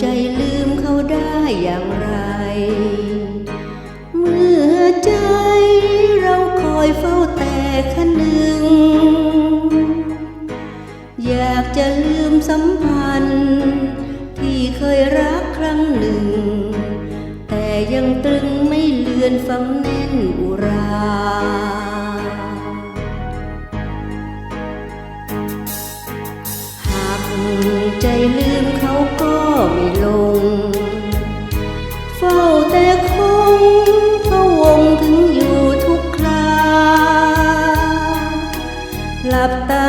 ใจลืมเขาได้อย่างไร เมื่อใจเราคอยเฝ้าแต่คันหนึ่ง อยากจะลืมสัมพันธ์ ที่เคยรักครั้งหนึ่ง แต่ยังตรึงไม่เลือนฝังแน่นอุราหากใจลืมเขา ไม่ลง เฝ้าแต่คงพะวงถึงอยู่ทุกครา หลับตา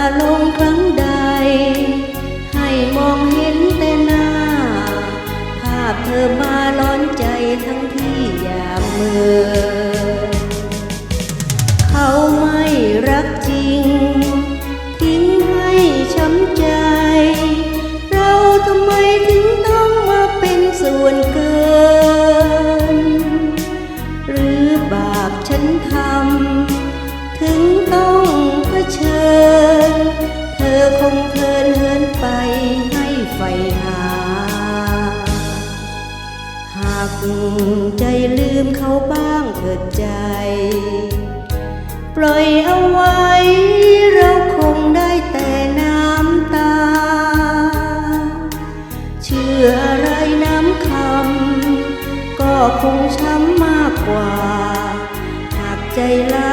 ฉันทำ ถึงต้องเผชิญ เธอคงเพลินเหินไปให้ไฟหา หากใจลืมเขาบ้างเถิดใจ ปล่อยเอาไว้เราคงได้แต่น้ำตา เชื่ออะไรน้ำคำ ก็คงช้ำมากกว่า ห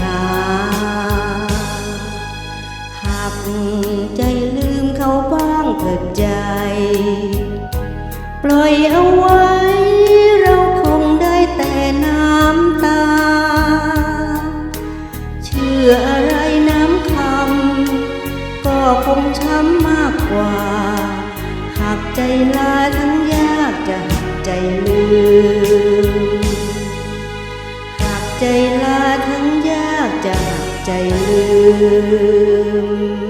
หา หากใจลืมเขาบ้างเถิดใจ ปล่อยเอาไว้ เราคงได้แต่น้ำตา เชื่ออะไรน้ำคำ ก็คงช้ำมากกว่า หากใจลาทั้งยากจะหักใจลืม หากใจ ใจลืม